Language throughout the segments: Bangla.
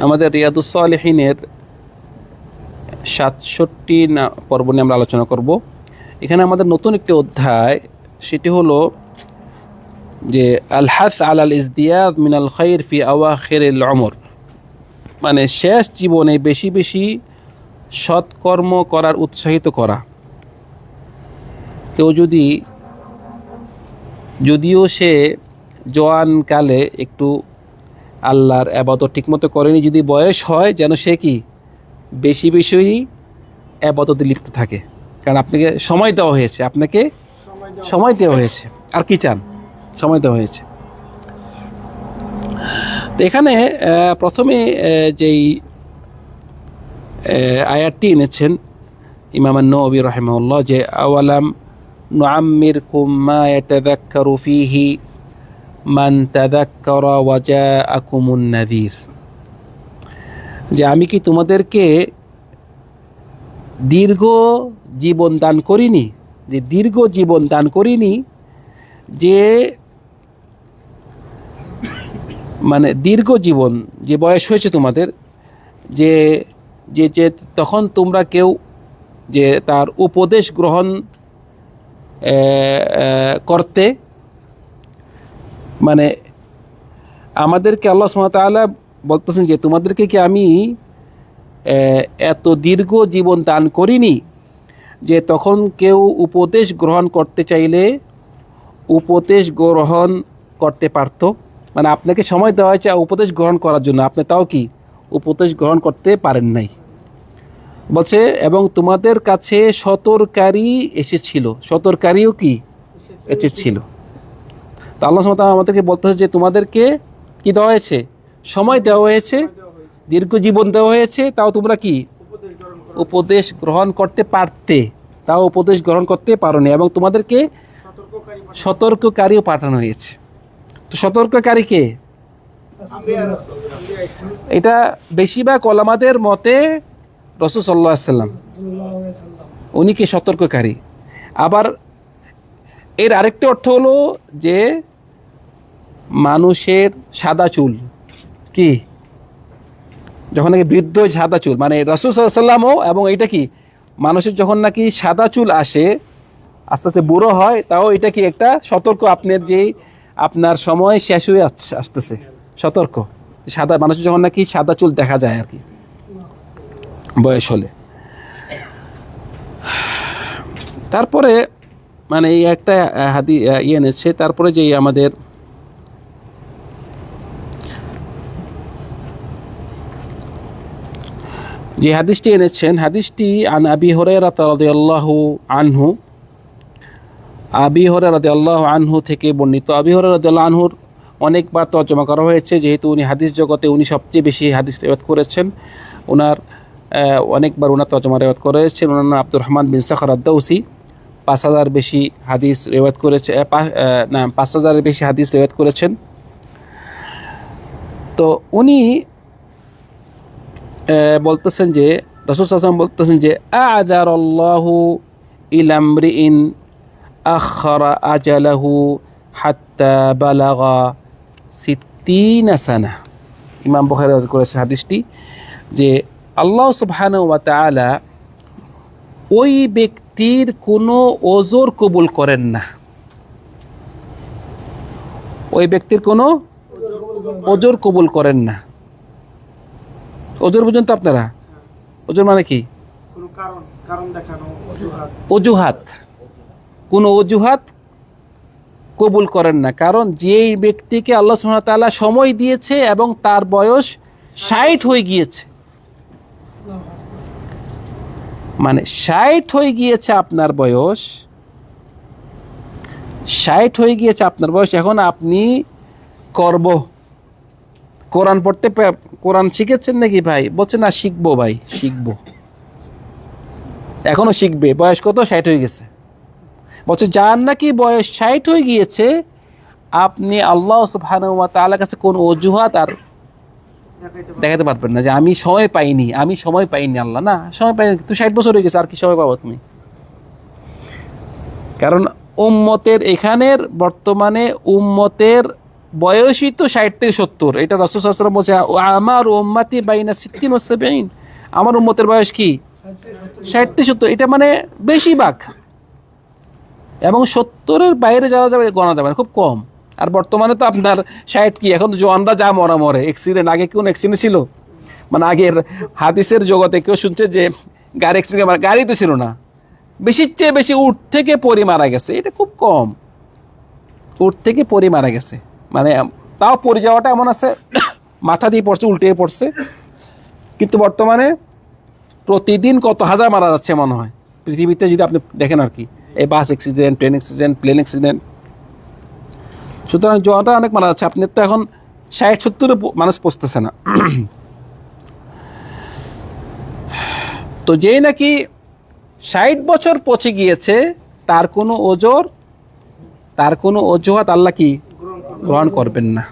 আমাদের রিয়াদুসলিহিনের সাতষট্টি না পর্ব নিয়ে আমরা আলোচনা করব। এখানে আমাদের নতুন একটি অধ্যায়, সেটি হলো যে আলহাস আল আল ইসদিয়াদ মিনাল খৈর ফি আওয়া খের অমর মানে শেষ জীবনে বেশি বেশি সৎকর্ম করার উৎসাহিত করা। কেউ যদি, যদিও সে জোয়ানকালে একটু আল্লাহর আবাদত ঠিকমতো করেনি যদি বয়স হয় যেন সে কি বেশি বেশি আবাদতে লিপ্ত থাকে। কারণ আপনাকে সময় দেওয়া হয়েছে আপনাকে সময় দেওয়া হয়েছে। আর কি চান? সময় দেওয়া হয়েছে। তো এখানে প্রথমে যেই আহ, আয়াতটি এনেছেন ইমাম নবী রহেমউল্লাহ যে আওয়ালাম নুআম্মির কুম্মা ইয়াতাযাক্কারু ফীহি মান তাযাক্কারা ওয়া জাআকুমুন নাযীর যে আমি কি তোমাদেরকে দীর্ঘ জীবন দান করিনি? যে দীর্ঘ জীবন দান করিনি? যে মানে দীর্ঘ জীবন, যে বয়স হয়েছে তোমাদের, যে যে যে তখন তোমরা কেউ, যে তার উপদেশ গ্রহণ করতে মানে আমাদেরকে আল্লাহ সুমতালা বলতেছেন যে, তোমাদেরকে কি আমি এত দীর্ঘ জীবন দান করিনি যে তখন কেউ উপদেশ গ্রহণ করতে চাইলে উপদেশ গ্রহণ করতে পারতো? মানে আপনাকে সময় দেওয়া হয়েছে উপদেশ গ্রহণ করার জন্য। আপনি তাও কি উপদেশ গ্রহণ করতে পারেন নাই? বলছে, এবং তোমাদের কাছে সতর্কারী এসেছিল। সতর্কারীও কি? এসেছিল। তো আল্লাহ সুবহানাহু আমাদেরকে বলতেছে যে তোমাদেরকে কি দেওয়া হয়েছে? সময় দেওয়া হয়েছে, দীর্ঘ জীবন দেওয়া হয়েছে, তাও তোমরা কি? উপদেশ গ্রহণ করতে পারতে, তাও উপদেশ গ্রহণ করতে পারোনি এবং তোমাদেরকে সতর্ককারীও পাঠানো হয়েছে। তো সতর্ককারী কে? এটা বেশিরভাগ ওলামাদের মতে রসুল সাল্লাহ সাল্লাম। উনি কি সতর্ককারী? আবার এর আরেকটি অর্থ হলো যে মানুষের সাদা চুল। কি? যখন নাকি বৃদ্ধ সাদা চুল মানে রসুল সাল্লামও এবং এটা কি? মানুষের যখন নাকি সাদা চুল আসে, আস্তে আস্তে বুড়ো হয়, তাও এটা কি একটা সতর্ক আপনার যে আপনার সময় শেষ হয়ে আসছে আসতেছে। সতর্ক। সাদা, মানুষের যখন নাকি সাদা চুল দেখা যায় আর কি। বয়স হলে। তারপরে মানে এই একটা হাদি ইয়ে এনেছে, তারপরে যে আমাদের যে হাদিসটি এনেছেন, হাদিসটি আন আবি হরাইরা রাদিয়াল্লাহু আনহু, আবি হরে রাদিয়াল্লাহু আনহু থেকে বর্ণিত। আবি হরে রাদিয়াল্লাহু আনহুর অনেকবার তর্জমা করা হয়েছে, যেহেতু উনি হাদিস জগতে উনি সবচেয়ে বেশি হাদিস রেওয়াত করেছেন। ওনার অনেকবার ওনার তর্জমা রেওয়াত করেছেন ওনার নাম আব্দুর রহমান বিন সাখার আদ্দাউসি। পাঁচ হাজার বেশি হাদিস রেওয়াত করেছে না, পাঁচ হাজারের বেশি হাদিস রেওয়াত করেছেন। তো উনি বলতেছেন যে, রসুল আসলাম বলতেছেন যে আদার আল্লাহু ইলামরিইন আখরা আজালাহু হাত্তা বালাগা সিদ্দিনা ইমাম বখারি করেছে হাদিসটি যে, আল্লাহ সুবহানাহু ওয়া তাআলা ওই ব্যক্তির কোনো ওজোর কবুল করেন না। ওই ব্যক্তির কোনো ওজোর কবুল করেন না। ওজোর পর্যন্ত আপনারা? ওজোর মানে কি? অজুহাত। কোনো অজুহাত কবুল করেন না। কারণ যেই ব্যক্তিকে আল্লাহ ওয়া সময় দিয়েছে এবং তার বয়স ষাট হয়ে গিয়েছে। মানে ষাট হয়ে গিয়েছে আপনার বয়স। ষাট হয়ে গিয়েছে আপনার বয়স। এখন আপনি করব কোরআন পড়তে কোরআন শিখেছেন নাকি ভাই? বলছে, না, শিখব ভাই, শিখব। এখনও শিখবে। বয়স কত? ষাট হয়ে গেছে। বলছে যার নাকি বয়স ষাট হয়ে গিয়েছে? আপনি আল্লাহ তাআলার কাছে কোন অজুহাত আর দেখাতে পারবেন না যে আমি সময় পাইনি, আমি সময় পাইনি আল্লাহ, না? সময় পাইনি তুই ষাট বছর হয়ে গেছে, আর কি সময় পাবো তুমি? কারণ উম্মতের এখানের বর্তমানে উম্মতের বয়সই তো ষাট থেকে সত্তর। এটা রসুল সাল্লাম বলছে "ও আমার উম্মাতি বাইনা সিদ্দিন ও সেবেইন আমার উম্মতের বয়স কি? ষাট থেকে সত্তর। এটা মানে বেশি ভাগ এবং সত্তরের বাইরে যারা যাবে গণা যাবে খুব কম। আর বর্তমানে তো আপনার ষাট কি? এখন জোয়ানরা যা মরা মরে। অ্যাক্সিডেন্ট আগে কোন অ্যাক্সিডেন্ট ছিল? মানে আগের হাদিসের জগতে কেউ শুনছে যে, গাড়ি অ্যাক্সিডেন্ট গাড়ি তো ছিল না। বেশির চেয়ে বেশি উঠ থেকে পরি মারা গেছে। এটা খুব কম। উঠ থেকে পরি মারা গেছে। মানে তাও পড়ে যাওয়াটা এমন আছে, মাথা দিয়ে পড়ছে, উল্টে পড়ছে। কিন্তু বর্তমানে প্রতিদিন কত হাজার মারা যাচ্ছে মনে হয়। পৃথিবীতে যদি আপনি দেখেন আর কি, এই bus accident train accident plane accident সুতরাং জোয়াটা অনেক মারা যাচ্ছে। আপনি তো এখন ষাট, সত্তরে মানুষ পৌঁছতেছে না। তো যেই নাকি ষাট বছর পচে গিয়েছে, তার কোনো ওজোর, তার কোনো অজুহাত আল্লাহ কি গ্রহণ করবেন না।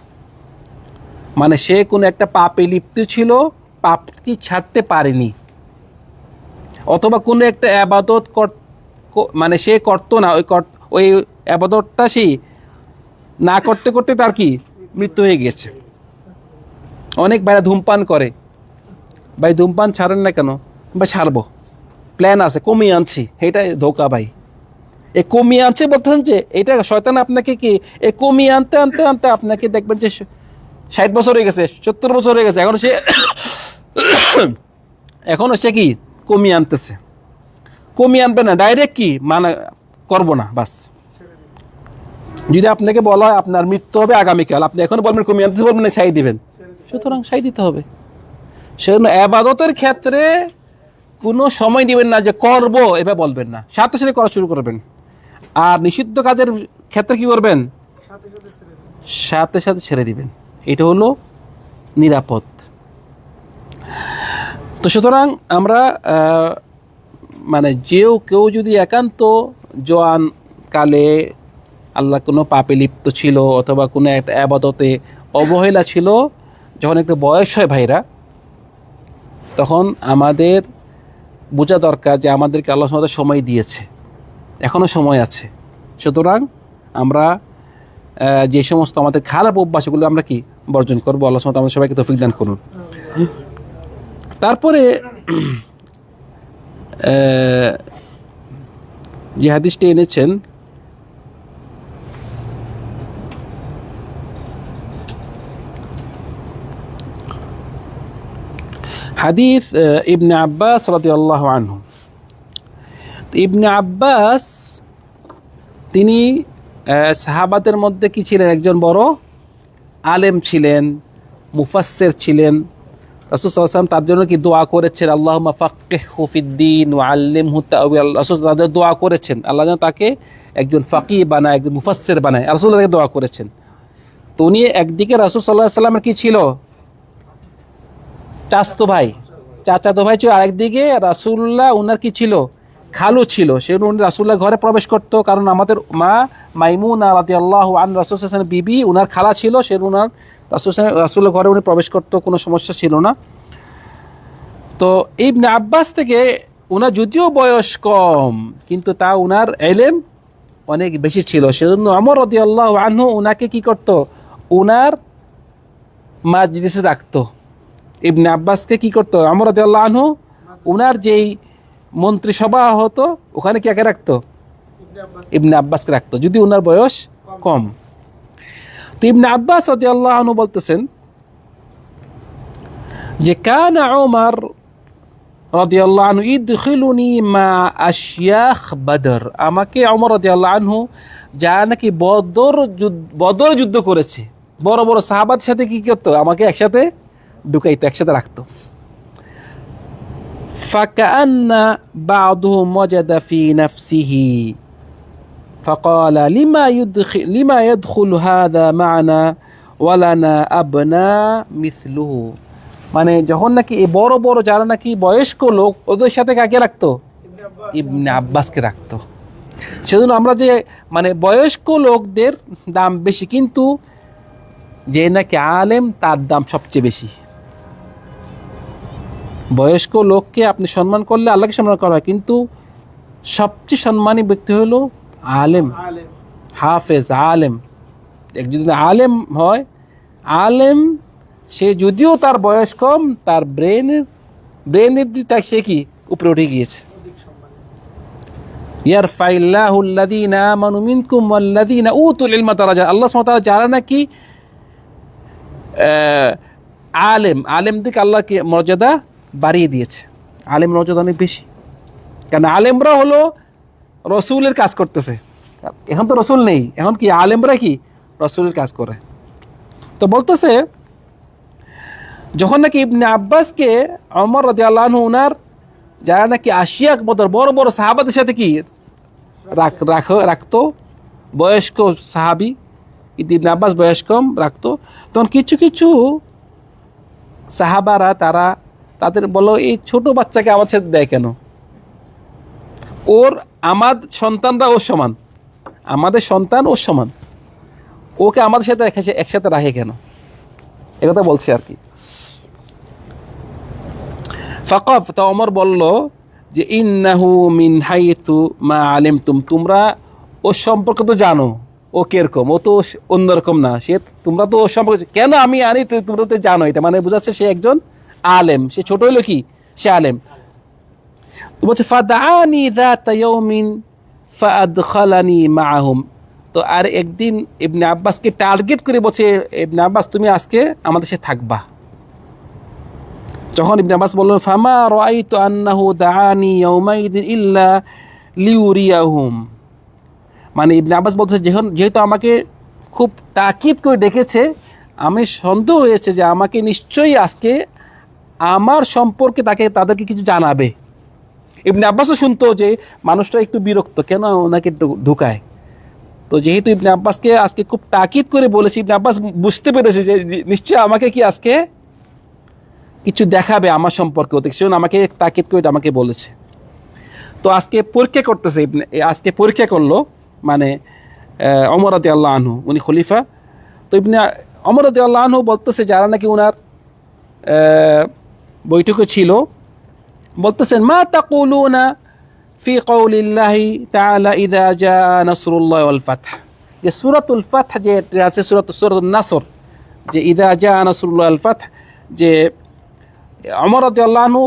মানে সে কোনো একটা পাপে লিপ্ত ছিল, পাপটি ছাড়তে পারেনি। অথবা কোনো একটা আবাদত মানে সে করতো না, ওই ওই আবাদতটা সে না করতে করতে তার কি? মৃত্যু হয়ে গেছে। অনেক ভাইরা ধূমপান করে। ভাই, ধূমপান ছাড়েন না কেন? বা ছাড়বো। প্ল্যান আছে, কমিয়ে আনছি। এটাই ধোকা ভাই। এ কমিয়ে আনছে, বলতেছেন যে এটা শয়তান আপনাকে কি এ কমিয়ে আনতে আনতে আনতে আপনাকে দেখবেন যে ষাট বছর হয়ে গেছে, সত্তর বছর হয়ে গেছে। এখন সে এখনও সে কি, কমিয়ে আনতেছে। কমিয়ে আনবে না ডাইরেক্ট কি? মানে করব না, বাস। যদি আপনাকে বলা হয় আপনার মৃত্যু হবে আগামীকাল, আপনি এখন বলবেন কমিয়ে আনতে বলবেন ছাই দিবেন। সুতরাং ছাই দিতে হবে। সেজন্য আবাদতের ক্ষেত্রে কোনো সময় দিবেন না যে করব, এভাবে বলবেন না। সাথে সাথে করা শুরু করবেন। আর নিষিদ্ধ কাজের ক্ষেত্রে কি করবেন? সাথে সাথে ছেড়ে দিবেন। এটা হলো নিরাপদ। তো সুতরাং আমরা মানে যেও কেউ যদি একান্ত জোয়ান কালে আল্লাহ কোনো পাপে লিপ্ত ছিল অথবা কোনো একটা আবাদতে অবহেলা ছিল যখন একটু বয়স হয় ভাইরা তখন আমাদের বোঝা দরকার যে আমাদেরকে আল্লাহ সময় দিয়েছে। এখনও সময় আছে। সুতরাং আমরা যে সমস্ত আমাদের খারাপ অভ্যাসগুলো আমরা কি বর্জন করব? আল্লাহ ওয়া আমাদের সবাইকে তৌফিক দান করুন। তারপরে যে হাদিসটি এনেছেন, হাদিস ইবনে আব্বাস রাদিয়াল্লাহু আনহু। ইবনে আব্বাস তিনি আহ, সাহাবাদের মধ্যে কি ছিলেন? একজন বড় আলেম ছিলেন মুফাসসির ছিলেন। সাল্লাল্লাহু তার জন্য কি দোয়া করেছেন? আল্লাহ ফাক্কিহহু ফিদ্দিন ওয়া আল্লিমহু তাওয়িল রাসূল তাদের দোয়া করেছেন। আল্লাহ যেন তাকে একজন ফাকিহ বানায় একজন মুফাসের বানায়। রাসূল তাকে দোয়া করেছেন। তো উনি একদিকে রাসূল আলাইহি সাল্লামের কি ছিল? চাস্তো ভাই। চাচাতো ভাই ছিল। আরেকদিকে রাসুল্লাহ উনার কি ছিল? খালু ছিল, সে উনি রাসুল্লাহ ঘরে প্রবেশ করতো। কারণ আমাদের মা মাইমুন রাতি আল্লাহ আন রাসুল হাসানের বিবি, উনার খালা ছিল, সে উনার রাসুল রাসুল্লাহ ঘরে উনি প্রবেশ করতো, কোনো সমস্যা ছিল না। তো ইবনে আব্বাস থেকে উনার যদিও বয়স কম, কিন্তু তা উনার এলেম অনেক বেশি ছিল। সেজন্য আমর রদি আল্লাহ আনহু উনাকে কি করতো? উনার মাজলিসে রাখতো ইবনে আব্বাসকে কি করতো? আমর রদি আল্লাহ আনহু উনার যেই মন্ত্রিসভা হতো, ওখানে কে রাখতো? ইবনে আব্বাসকে রাখতো, যদি ওনার বয়স কম। তো ইবনে আব্বাস রাদি আল্লাহ আনহু বলতেছেন যে, কানা ওমর রাদি আল্লাহ আনহু ইদখিলুনি মা আশিয়াখ বদর। আমাকে ওমর রাদি আল্লাহ আনহু যা নাকি বদর বদর যুদ্ধ করেছে। বড় বড় সাহাবাদের সাথে কি করতো? আমাকে একসাথে ঢুকাইতো, একসাথে রাখতো। فكأن بعضهم وجد في نفسه فقال لما يدخل لما يدخل هذا معنا ولنا أبناء مثله মানে যখন নাকি এই বড় বড় যারা নাকি বয়স্ক লোক ওদের সাথে কাকে রাখতো ইবনে আব্বাস ইবনে আব্বাসকে রাখতো সেজন্য আমরা যে মানে বয়স্ক লোকদের দাম বেশি কিন্তু যে নাকি আলেম তার দাম সবচেয়ে বেশি বয়স্ক লোককে আপনি সম্মান করলে আল্লাহকে সম্মান করা হয় কিন্তু সবচেয়ে সম্মানী ব্যক্তি হলো আলেম। আলেম। হাফেজ আলেম। যদি আলেম হয় আলেম সে যদিও তার বয়স কম তার ব্রেনের ব্রেনের দিক তাই সে কি? উপরে উঠে গিয়েছে। অধিক সম্মানিত ইয়ারফাইল্লাহু আল্লাযীনা আমানু মিনকুম ওয়াল্লাযীনা উতুল ইলমা দারাজা আল্লাহ তাআলা যারা নাকি আহ, আলেম। আলেমদেরকে আল্লাহকে মর্যাদা বাড়িয়ে দিয়েছে। আলেম মর্যাদা অনেক বেশি। কারণ আলেমরা হলো রসুলের কাজ করতেছে। এখন তো রসুল নেই। এখন কি আলেমরা কি রসুলের কাজ করে? তো বলতেছে, যখন নাকি ইবনে আব্বাসকে অমর রাজি আল্লাহ উনার, যারা নাকি আশিয়া বদর বড় বড় সাহাবাদের সাথে কি রাখ রাখ, রাখতো, বয়স্ক সাহাবি, কিন্তু ইবনে আব্বাস বয়স রাখতো, তখন কিছু কিছু সাহাবারা তারা তাদের বলো, এই ছোট বাচ্চাকে আমার সাথে দেয় কেন? ওর আমার সন্তানরা ওর সমান। আমাদের সন্তান ওর সমান। ওকে আমাদের সাথে একসাথে- রাখে কেন? একথা বলছে আর কি। ফকফ, তা অমর বলল যে, ইন্নাহু মিন হাইতু মা আলিম তুম তোমরা ওর সম্পর্কে তো জানো, ও কীরকম? ও তো অন্যরকম না। সে, তোমরা তো ওর সম্পর্কে কেন আমি আনি? তোমরা তো জানো এটা। মানে বোঝাচ্ছে সে একজন আলেম। সে ছোট হইল কি? সে আলেম। তো বলছে ফাদানি দাতা ইয়াউমিন ফাআদখালানি মাআহুম। তো আর একদিন ইবনে আব্বাসকে টার্গেট করে বলছে, ইবনে আব্বাস, তুমি আজকে আমাদের সাথে থাকবা। যখন ইবনে আব্বাস বললেন ফামা রাআইতু আন্নাহু দাআনি ইয়াউমাইদিন ইল্লা লিউরিয়াহুম। মানে ইবনে আব্বাস বলছে যখন যেহেতু আমাকে খুব তাকিদ করে ডেকেছে, আমি সন্দেহ হয়েছে যে আমাকে নিশ্চয়ই আজকে আমার সম্পর্কে তাকে, তাদেরকে কিছু জানাবে। ইবনে আব্বাসও শুনতো যে মানুষটা একটু বিরক্ত, কেন ওনাকে ঢুকায়? তো যেহেতু ইবনে আব্বাসকে আজকে খুব তাকিদ করে বলেছে, ইবনে আব্বাস বুঝতে পেরেছে যে নিশ্চয়ই আমাকে কি আজকে কিছু দেখাবে আমার সম্পর্কে সেজন্য আমাকে তাকিদ করে আমাকে বলেছে। তো আজকে পরীক্ষা করতেছে ইবনে- আজকে পরীক্ষা করল মানে অমরাতে আল্লাহ আনহু, উনি খলিফা। তো ইবনে অমরাতে আল্লাহ আনহু বলতেছে যারা নাকি ওনার বৈঠকে ছিল। বলতেছেন, মা তাকুলুনা ফি কৌলিল্লাহি তাআলা ইদা জা নাসরুল্লাহ ওয়াল ফাতহ। যে সূরাতুল ফাতহ যে আছে, সূরাত সূরাতুন নাসর, যে ইদা জা নাসরুল্লাহ ওয়াল ফাতহ, যে অমর আনহু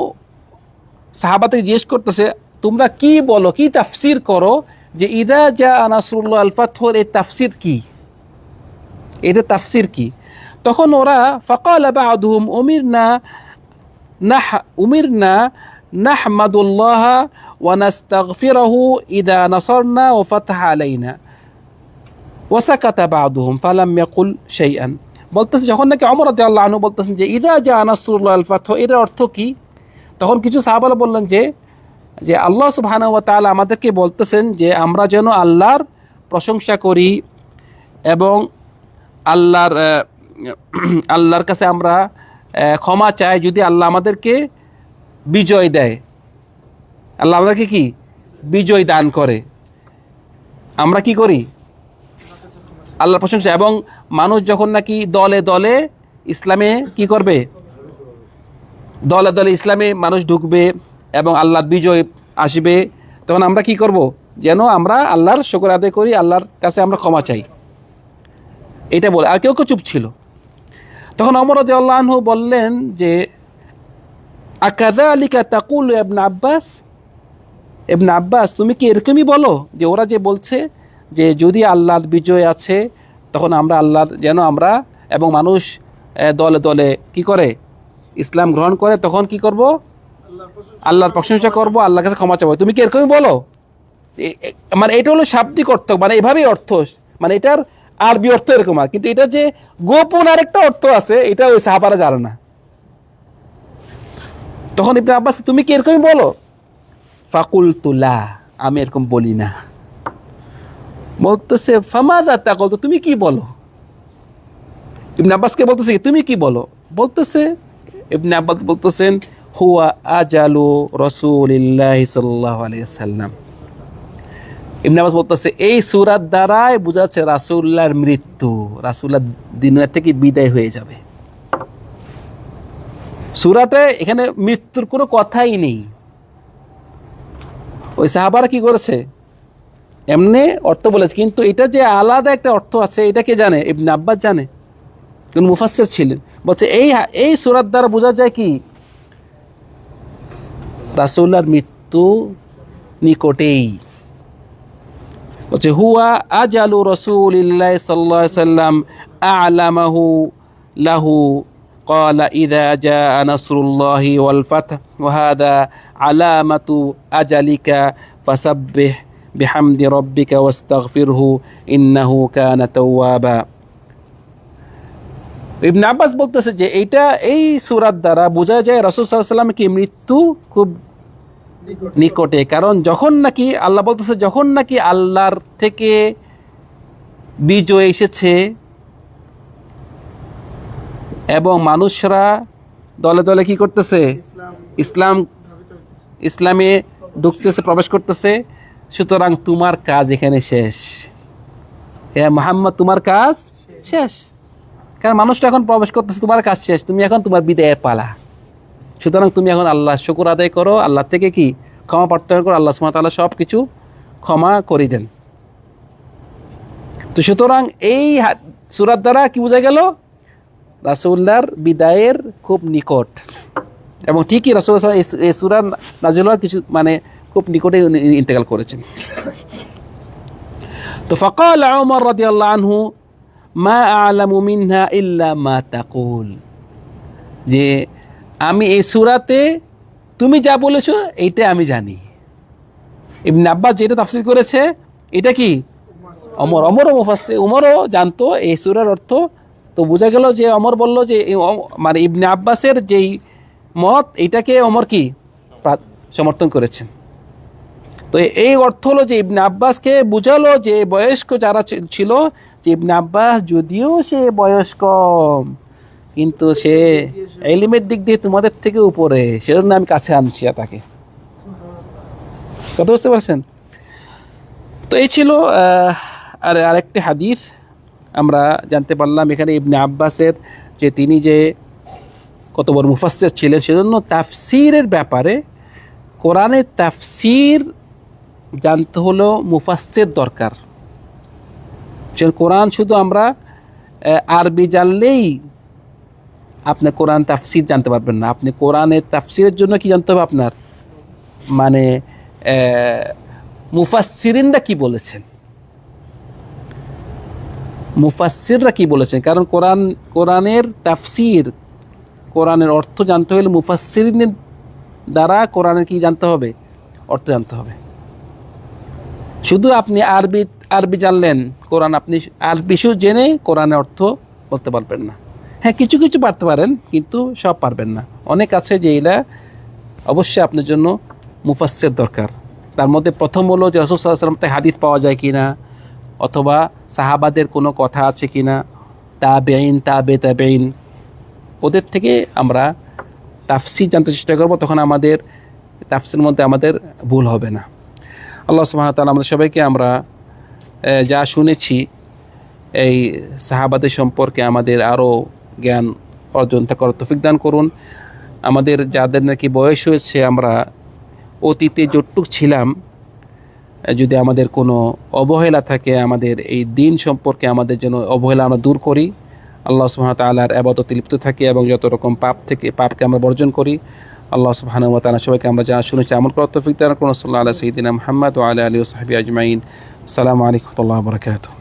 সাহাবাতে জিজ্ঞেস করতেছে, তোমরা কি বলো, কি তাফসির করো যে ইদা জা নাসরুল্লাহ আল ফাতহর এই তাফসির কি? এটা তাফসির কি? তখন ওরা, ফকাল বাদুম উমিরনা নাহ, উমিরনা, নাহমাদুল্লাহ ওয়া নাস্তাগফিরাহু ইদা নাসরনা ওয়া ফাতাহা আলাইনা। ওয়াসাকাতা বাদুহুম, ফালাম ইয়াকুল শাইআন। বলতেছে, যখন নাকি অমর রাদিয়াল্লাহু আনহু বলতেছেন যে, ইদা জা নাসরুল্লাহ আল ফাতহ এর অর্থ কি? তখন কিছু সাহাবারা বললেন যে যে আল্লাহ সুবহানাহু ওয়া তাআলা আমাদেরকে বলতেছেন যে, আমরা যেন আল্লাহর প্রশংসা করি এবং আল্লাহর আল্লাহর কাছে আমরা ক্ষমা চায় যদি আল্লাহ আমাদেরকে বিজয় দেয়। আল্লাহ আমাদেরকে কি? বিজয় দান করে। আমরা কি করি? আল্লাহর প্রশংসা। এবং মানুষ যখন নাকি দলে দলে ইসলামে কি করবে? দলে দলে ইসলামে মানুষ ঢুকবে এবং আল্লাহর বিজয় আসবে। তখন আমরা কি করব? যেন আমরা আল্লাহর শুকর আদায় করি, আল্লাহর কাছে আমরা ক্ষমা চাই। এটা বলে। আর কেউ কেউ চুপ ছিল। তখন অমর আনহু বললেন যে আকাদা আলিকা তাকুল এবনা আব্বাস? এবনা আব্বাস, তুমি কি এরকমই বলো যে ওরা যে বলছে যে যদি আল্লাহর বিজয় আছে, তখন আমরা আল্লাহর, যেন আমরা এবং মানুষ দলে দলে কি করে? ইসলাম গ্রহণ করে, তখন কি করব? আল্লাহর প্রশংসা করব, আল্লাহর কাছে ক্ষমা চাবো। তুমি কি এরকমই বলো? মানে এটা হলো শাব্দিক অর্থ মানে এভাবেই অর্থ। মানে এটার আরবি অর্থ এরকম আর। কিন্তু এটা যে গোপন আরেকটা অর্থ আছে, এটা ওই সাহাবারা জানে না। তখন ইবনে আব্বাস, তুমি কি এরকমই বলো? ফাকুল তুলা আমি এরকম বলি না। বলতেছে, ফামাদা তাকল তো তুমি কি বলো? ইবনে আব্বাসকে বলতেছে তুমি কি বলো? বলতেছে, ইবনে আব্বাস বলতেছেন, হুয়া আজালু রসুলিল্লাহ সাল্লাল্লাহু আলাইহি সাল্লাম ইবনে আব্বাস বলতেছে, এই সূরার দ্বারাই বোঝাচ্ছে রাসূলুল্লাহর মৃত্যু। রাসূলুল্লাহ দুনিয়া থেকে বিদায় হয়ে যাবে। সুরাতে এখানে মৃত্যুর কোনো কথাই নেই। ওই সাহাবারা কি করেছে? এমনি অর্থ বলেছে, কিন্তু এটা যে আলাদা একটা অর্থ আছে, এটা কে জানে? ইবনে আব্বাস জানে। কোন মুফাসসির ছিলেন। বলছে, এই এই সূরার দ্বারা বোঝা যায় কি? রাসূলুল্লাহর মৃত্যু নিকটেই। বলছে হুয়া আজালু রসুলিল্লাহ সাল্লাহ সাল্লাম আলামাহু লাহু قال إذا جاء نصر الله والفتح وهذا علامة أجلك فسبح بحمد ربك واستغفره إنه كان توابا ইবনে আব্বাস বলতেছে যে এইটা এই সুরাত দ্বারা বোঝা যায় রসুল সাল্লাম কি মৃত্যু খুব নিকট, কারণ যখন নাকি আল্লাহ বলতেছে, যখন নাকি আল্লাহর থেকে বিজয় এসেছে এবং মানুষরা দলে দলে কি করতেছে? ইসলাম ইসলামে ঢুকতেছে, প্রবেশ করতেছে। সুতরাং তোমার কাজ এখানে শেষ। হ্যাঁ মোহাম্মদ, তোমার কাজ শেষ। কারণ মানুষটা এখন প্রবেশ করতেছে, তোমার কাজ শেষ। তুমি এখন তোমার বিদায়ের পালা। সুতরাং তুমি এখন আল্লাহ শুকুর আদায় করো, আল্লাহ থেকে কি? ক্ষমা প্রার্থনা করো, আল্লাহ সুমা তাল্লাহ সব কিছু ক্ষমা করে দেন। তো সুতরাং এই সূরার দ্বারা কি বোঝা গেল? রাসুল্লাহর বিদায়ের খুব নিকট। এবং ঠিকই রাসুল এই সুরার নাজিল কিছু মানে খুব নিকটে ইন্তেকাল করেছেন। তো ফকাল ওমর আনহু, মা আলামু ইল্লা মা তাকুল। যে আমি এই সুরাতে তুমি যা বলেছ এইটা আমি জানি। ইবনে আব্বাস যেটা তাফসীর করেছে, এটা কি? অমর। অমরও মুফাসসির, উমরও জানতো এই সুরার অর্থ। তো বোঝা গেল যে অমর বলল যে মানে ইবনে আব্বাসের যেই মত, এটাকে অমর কি? সমর্থন করেছেন। তো এই অর্থ হলো যে ইবনে আব্বাসকে বুঝালো যে বয়স্ক যারা ছিল, যে ইবনে আব্বাস যদিও সে বয়স কম কিন্তু সে এলিমের দিক দিয়ে তোমাদের থেকে উপরে, সেজন্য আমি কাছে আনছি তাকে। কথা বুঝতে পারছেন? তো এই ছিল আর আরেকটি হাদিস, আমরা জানতে পারলাম এখানে ইবনে আব্বাসের যে তিনি যে কত বড় মুফাসসির ছিলেন, সেজন্য তাফসিরের ব্যাপারে কোরআনের তাফসির জানতে হলো মুফাসসির দরকার। কোরআন শুধু আমরা আরবি জানলেই আপনি কোরআন তাফসির জানতে পারবেন না। আপনি কোরআনের তাফসিরের জন্য কি জানতে হবে আপনার? মানে আহ, মুফাসসিরিনরা কি বলেছেন? মুফাসসিররা কি বলেছেন? কারণ কোরআন কোরআনের তাফসির কোরআনের অর্থ জানতে হলে মুফাসসিরিনের দ্বারা কোরআনের কি জানতে হবে? অর্থ জানতে হবে। শুধু আপনি আরবি আরবি জানলেন কোরআন আপনি আরবি শুধু জেনে কোরআনের অর্থ বলতে পারবেন না। হ্যাঁ কিছু কিছু পারতে পারেন, কিন্তু সব পারবেন না। অনেক আছে যে এরা অবশ্যই আপনার জন্য মুফাসসির দরকার। তার মধ্যে প্রথম হলো যে সাল্লাহ সাল্লাম থেকে হাদিস পাওয়া যায় কিনা, অথবা সাহাবাদের কোনো কথা আছে কিনা তা বেইন তা বে তা বেইন ওদের থেকে আমরা তাফসি জানতে চেষ্টা করব, তখন আমাদের তাফসির মধ্যে আমাদের ভুল হবে না। আল্লাহ সুবহানাহু ওয়া তাআলা আমাদের সবাইকে আমরা যা শুনেছি, এই সাহাবাদের সম্পর্কে আমাদের আরও জ্ঞান অর্জন করার তৌফিক দান করুন। আমাদের যাদের নাকি বয়স হয়েছে, আমরা অতীতে যতটুক ছিলাম, যদি আমাদের কোনো অবহেলা থাকে, আমাদের এই দিন সম্পর্কে আমাদের যেন অবহেলা আমরা দূর করি। আল্লাহ সুবহানাহু ওয়া তাআলার আবাদতে লিপ্ত থাকি এবং যত রকম পাপ থেকে, পাপকে আমরা বর্জন করি। আল্লাহ সুবহানাহু ওয়া তাআলা সবাইকে আমরা যা শুনেছি, আমল করার তৌফিক দান করুন। সাল্লাল্লাহু আলা সাইয়্যিদিনা মুহাম্মদ ওয়া আলা ওয়া আজমাইন। রাহমাতুল্লাহি ওয়া বারাকাতুহু।